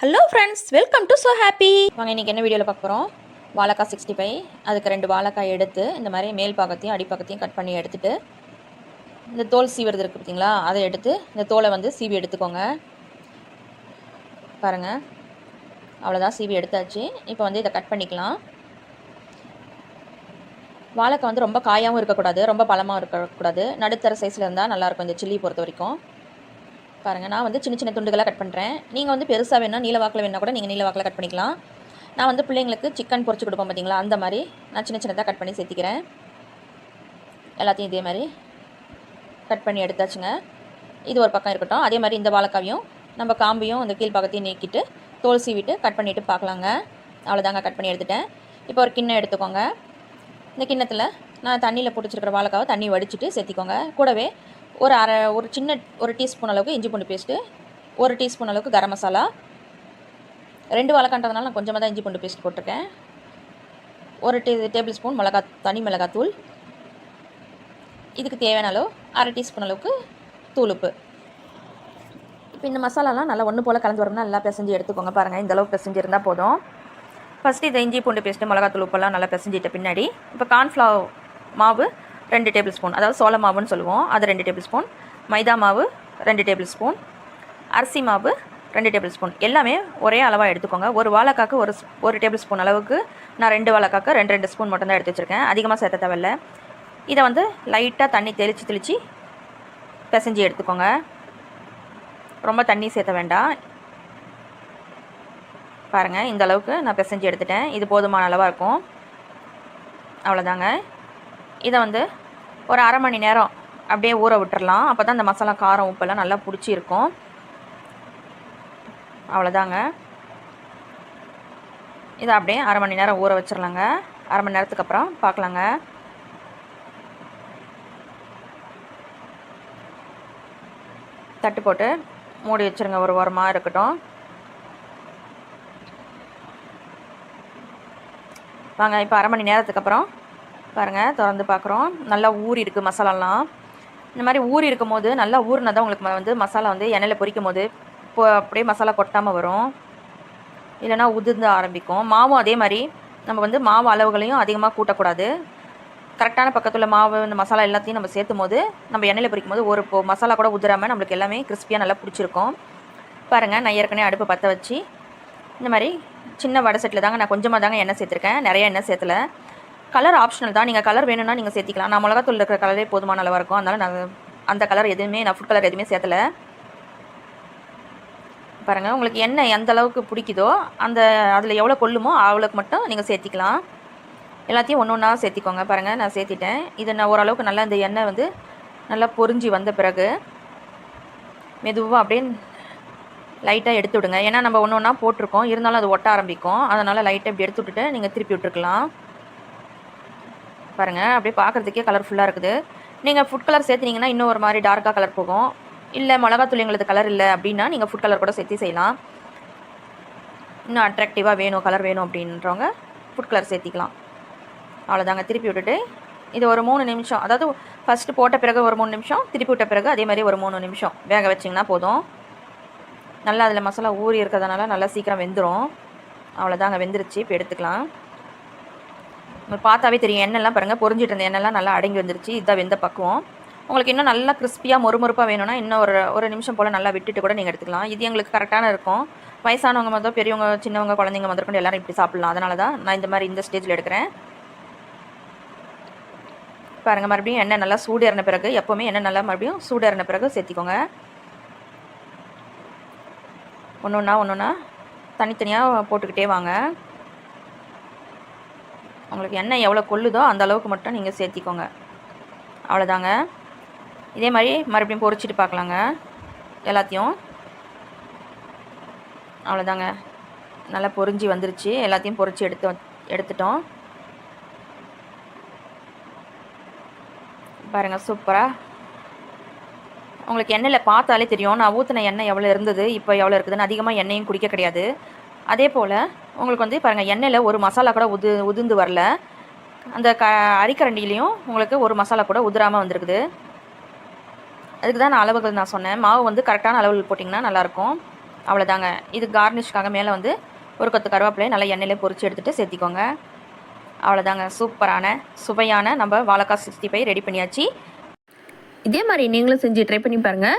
Hello friends welcome to so happy வாங்க இன்றைக்கி என்ன வீடியோவில் பார்க்க போகிறோம் வாழைக்காய் சிக்ஸ்டி ஃபைவ் அதுக்கு ரெண்டு வாழைக்காய் எடுத்து இந்த மாதிரி மேல் பாகத்தையும் அடிப்பாகத்தையும் கட் பண்ணி எடுத்துகிட்டு இந்த தோல் சீவுறது இருக்குது பார்த்தீங்களா? அதை எடுத்து இந்த தோலை வந்து சீவி எடுத்துக்கோங்க. பாருங்கள் அவ்வளோதான் சீவி எடுத்தாச்சு. இப்போ வந்து இதை கட் பண்ணிக்கலாம். வாழைக்காய் வந்து ரொம்ப காயாகவும் இருக்கக்கூடாது ரொம்ப பழமாகவும் இருக்கக்கூடாது. நடுத்தர சைஸில் இருந்தால் நல்லாயிருக்கும் இந்த சில்லி பொறுத்த வரைக்கும். பாருங்கள் நான் வந்து சின்ன சின்ன துண்டுகளாக கட் பண்ணுறேன் நீங்கள் வந்து பெருசாக வேணால் நீல வாக்கில் வேணால் கூட நீங்கள் நீல வாக்கில் கட் பண்ணிக்கலாம். நான் வந்து பிள்ளைங்களுக்கு சிக்கன் பொறிச்சு கொடுப்போம் பார்த்தீங்களா அந்த மாதிரி. நான் சின்ன சின்னதாக கட் பண்ணி சேர்த்திக்கிறேன். எல்லாத்தையும் இதே மாதிரி கட் பண்ணி எடுத்தாச்சுங்க. இது ஒரு பக்கம் இருக்கட்டும். அதே மாதிரி இந்த வாழைக்காவையும் நம்ம காம்பையும் அந்த கீழ்ப்பாக்கத்தையும் நீக்கிட்டு தோல் சீவிட்டு கட் பண்ணிவிட்டு பார்க்கலாங்க. அவ்வளோதாங்க கட் பண்ணி எடுத்துட்டேன். இப்போ ஒரு கிண்ணம் எடுத்துக்கோங்க. இந்த கிண்ணத்தில் நான் தண்ணியில் பிடிச்சிருக்கிற வாழைக்காவை தண்ணி வடிச்சிட்டு சேர்த்திக்கோங்க. கூடவே ஒரு அரை ஒரு சின்ன ஒரு டீஸ்பூன் அளவுக்கு இஞ்சி பூண்டு பேஸ்ட்டு ஒரு டீஸ்பூன் அளவுக்கு கரம் மசாலா. ரெண்டு வாழைக்கான்றதுனால நான் கொஞ்சமாக தான் இஞ்சி பூண்டு பேஸ்ட் போட்டிருக்கேன். ஒரு டே டேபிள் ஸ்பூன் மிளகா தனி மிளகாத்தூள். இதுக்கு தேவையான அளவு அரை டீஸ்பூன் அளவுக்கு தூளுப்பு இப்போ இந்த மசாலாலாம் நல்லா ஒன்று போல் கலந்து வரணும்னா நல்லா பிசைஞ்சு எடுத்துக்கோங்க பாருங்கள் இந்தளவுக்கு பிசைஞ்சு இருந்தால் போதும். ஃபஸ்ட்டு இதை இஞ்சி பூண்டு பேஸ்ட்டு மிளகாத்தூள் உப்பெல்லாம் நல்லா பிசைஞ்சிட்ட பின்னாடி இப்போ கார்ன்ஃப்ளவர் மாவு ரெண்டு டேபிள் ஸ்பூன் அதாவது சோள மாவுன்னு சொல்லுவோம். அது ரெண்டு டேபிள் ஸ்பூன் மைதா மாவு ரெண்டு டேபிள் ஸ்பூன் அரிசி மாவு ரெண்டு டேபிள் ஸ்பூன் எல்லாமே ஒரே அளவாக எடுத்துக்கோங்க. ஒரு வாழைக்காக்கு ஒரு ஸ்- ஒரு டேபிள் ஸ்பூன் அளவுக்கு நான் ரெண்டு வாழைக்காக்கு ரெண்டு ரெண்டு ஸ்பூன் மட்டும் தான் எடுத்து வச்சுருக்கேன். அதிகமாக சேர்த்த தேவையில்ல. இதை வந்து லைட்டாக தண்ணி தெளித்து தெளித்து பிசைஞ்சு எடுத்துக்கோங்க. ரொம்ப தண்ணி சேர்த்த வேண்டாம். பாருங்கள் இந்த அளவுக்கு நான் பிசைஞ்சு எடுத்துட்டேன். இது போதுமான அளவாக இருக்கும். அவ்வளோதாங்க இதை வந்து ஒரு அரை மணி நேரம் அப்படியே ஊற விட்டுறலாம். அப்போ தான் இந்த மசாலா காரம் உப்பெல்லாம் நல்லா பிடிச்சி இருக்கும் அவ்வளோதாங்க. இதை அப்படியே அரை மணி நேரம் ஊற வச்சிடலாங்க அரை மணி நேரத்துக்கு அப்புறம் பார்க்கலாங்க. தட்டு போட்டு மூடி வச்சிருங்க. ஒரு வாரமாக இருக்கட்டும். வாங்க இப்போ அரை மணி நேரத்துக்கு அப்புறம் பாருங்கள் திறந்து பார்க்குறோம் நல்லா ஊறி இருக்குது மசாலாலாம். இந்த மாதிரி ஊறி இருக்கும் போது நல்லா ஊறினா தான் உங்களுக்கு வந்து மசாலா வந்து எண்ணெயில் பொரிக்கும் போது இப்போ அப்படியே மசாலா கொட்டாமல் வரும். இல்லைன்னா உதிர்ந்து ஆரம்பிக்கும். மாவும் அதே மாதிரி. நம்ம வந்து மாவு அளவுகளையும் அதிகமாக கூட்டக்கூடாது. கரெக்டான பக்கத்தில் மாவு இந்த மசாலா எல்லாத்தையும் நம்ம சேர்த்தும் போது நம்ம எண்ணெயில் பொரிக்கும் போது ஒரு மசாலா கூட உதிராமல் நம்மளுக்கு எல்லாமே கிறிஸ்பியாக நல்லா பிடிச்சிருக்கும். பாருங்கள் நான் ஏற்கனவே அடுப்பு பற்ற வச்சு இந்த மாதிரி சின்ன வடை செட்டில் தாங்க நான் கொஞ்சமாக தாங்க எண்ணெய் சேர்த்துருக்கேன். நிறைய எண்ணெய் சேர்த்தல. கலர் ஆப்ஷனல் தான். நீங்கள் கலர் வேணும்னா நீங்கள் சேர்த்திக்கலாம். நான் மிளகாத்தூள் இருக்கிற கலரே போதுமான அளவாக இருக்கும். அதனால் நான் அந்த கலர் எதுவுமே நான் ஃபுட் கலர் எதுவுமே சேர்த்தல. பாருங்கள் உங்களுக்கு எண்ணெய் எந்த அளவுக்கு பிடிக்குதோ அந்த அதில் எவ்வளோ கொள்ளுமோ அவ்வளோக்கு மட்டும் நீங்கள் சேர்த்திக்கலாம். எல்லாத்தையும் ஒன்று ஒன்றா சேர்த்திக்கோங்க. பாருங்கள் நான் சேர்த்திட்டேன். இது நான் ஓரளவுக்கு நல்லா இந்த எண்ணெய் வந்து நல்லா பொரிஞ்சு வந்த பிறகு மெதுவாக அப்படியே லைட்டாக எடுத்து விடுங்க. ஏன்னா நம்ம ஒன்று ஒன்றா போட்டிருக்கோம். இருந்தாலும் அது ஒட்ட ஆரம்பிக்கும். அதனால் லைட்டாக இப்படி எடுத்து விட்டுட்டு நீங்கள் திருப்பி விட்டுருக்கலாம். பாருங்கள் அப்படியே பார்க்குறதுக்கே கலர்ஃபுல்லாக இருக்குது. நீங்கள் ஃபுட் கலர் சேர்த்துனீங்கன்னா இன்னும் ஒரு மாதிரி டார்க்காக கலர் போகும். இல்லை மிளகாத்தூள் எங்களுக்கு கலர் இல்லை அப்படின்னா நீங்கள் ஃபுட் கலர் கூட சேர்த்து செய்யலாம். இன்னும் அட்ராக்டிவாக வேணும் கலர் வேணும் அப்படின்றவங்க ஃபுட் கலர் சேர்த்திக்கலாம். அவ்வளோதாங்க திருப்பி விட்டுட்டு. இது ஒரு மூணு நிமிஷம். அதாவது ஃபஸ்ட்டு போட்ட பிறகு ஒரு மூணு நிமிஷம் திருப்பி விட்ட பிறகு அதே மாதிரி ஒரு மூணு நிமிஷம். வேக வச்சிங்கன்னா போதும். நல்லா அதில் மசாலா ஊறி இருக்கிறதுனால நல்லா சீக்கிரம் வெந்துடும் அவ்வளோதாங்க வெந்துருச்சு. இப்போ எடுத்துக்கலாம். உங்களுக்கு பார்த்தாவே தெரியும் எண்ணெய்லாம் பாருங்கள் பொறிஞ்சிட்டு இருந்த எண்ணெய்லாம் நல்லா அடங்கி வந்துருச்சு. இதுதான் வெந்த பக்குவம். உங்களுக்கு இன்னும் நல்லா கிறிஸ்பியாக மொறுமொறுப்பாக வேணும்னா இன்னும் ஒரு ஒரு நிமிஷம் போல் நல்லா விட்டுட்டு கூட நீங்கள் எடுத்துக்கலாம். இது எங்களுக்கு கரெக்டான இருக்கும். வயசானவங்க மொதல் பெரியவங்க சின்னவங்க குழந்தைங்க முதற்கொண்டு எல்லாரும் இப்படி சாப்பிட்லாம். அதனால தான் நான் இந்த மாதிரி இந்த ஸ்டேஜில் எடுக்கிறேன். பாருங்கள் மறுபடியும் எண்ணெய் நல்லா சூடு இறன பிறகு எப்போவுமே எண்ணெய் நல்லா மறுபடியும் சூடு ஏறின பிறகு சேர்த்திக்கோங்க. ஒன்று ஒன்றா ஒன்று ஒன்றா தனித்தனியாக போட்டுக்கிட்டே வாங்க. உங்களுக்கு எண்ணெய் எவ்வளோ கொள்ளுதோ அந்த அளவுக்கு மட்டும் நீங்கள் சேர்த்திக்கோங்க. அவ்வளோதாங்க இதே மாதிரி மறுபடியும் பொரிச்சிட்டு பார்க்கலாங்க. எல்லாத்தையும். அவ்வளோதாங்க நல்லா பொறிஞ்சி வந்துருச்சு. எல்லாத்தையும் பொரிச்சு எடுத்து வ- எடுத்துட்டோம். பாருங்கள் சூப்பராக உங்களுக்கு எண்ணெயில் பார்த்தாலே தெரியும். நான் ஊற்றின எண்ணெய் எவ்வளோ இருந்தது இப்போ எவ்வளோ இருக்குதுன்னு. அதிகமாக எண்ணெயும் குடிக்க கிடையாது. அதே போல் உங்களுக்கு வந்து பாருங்கள் எண்ணெயில் ஒரு மசாலா கூட உது உதிர்ந்து வரல. அந்த க அரிக்கரண்டிலையும் உங்களுக்கு ஒரு மசாலா கூட உதிராமல் வந்திருக்குது. அதுக்கு தான் நான் அளவுகள் நான் சொன்னேன். மாவு வந்து கரெக்டான அளவில் போட்டிங்கன்னா நல்லாயிருக்கும். அவ்வளோதாங்க இது கார்னிஷ்காக மேலே வந்து ஒரு கொத்து கருவேப்பிலையை நல்லா எண்ணெயிலே பொறிச்சு எடுத்துகிட்டு சேர்த்திக்கோங்க. அவ்வளோதாங்க சூப்பரான சுவையான நம்ம வாழைக்காய் சிக்ஸ்டி ஃபைவ் ரெடி பண்ணியாச்சு. இதே மாதிரி நீங்களும் செஞ்சு ட்ரை பண்ணி பாருங்கள்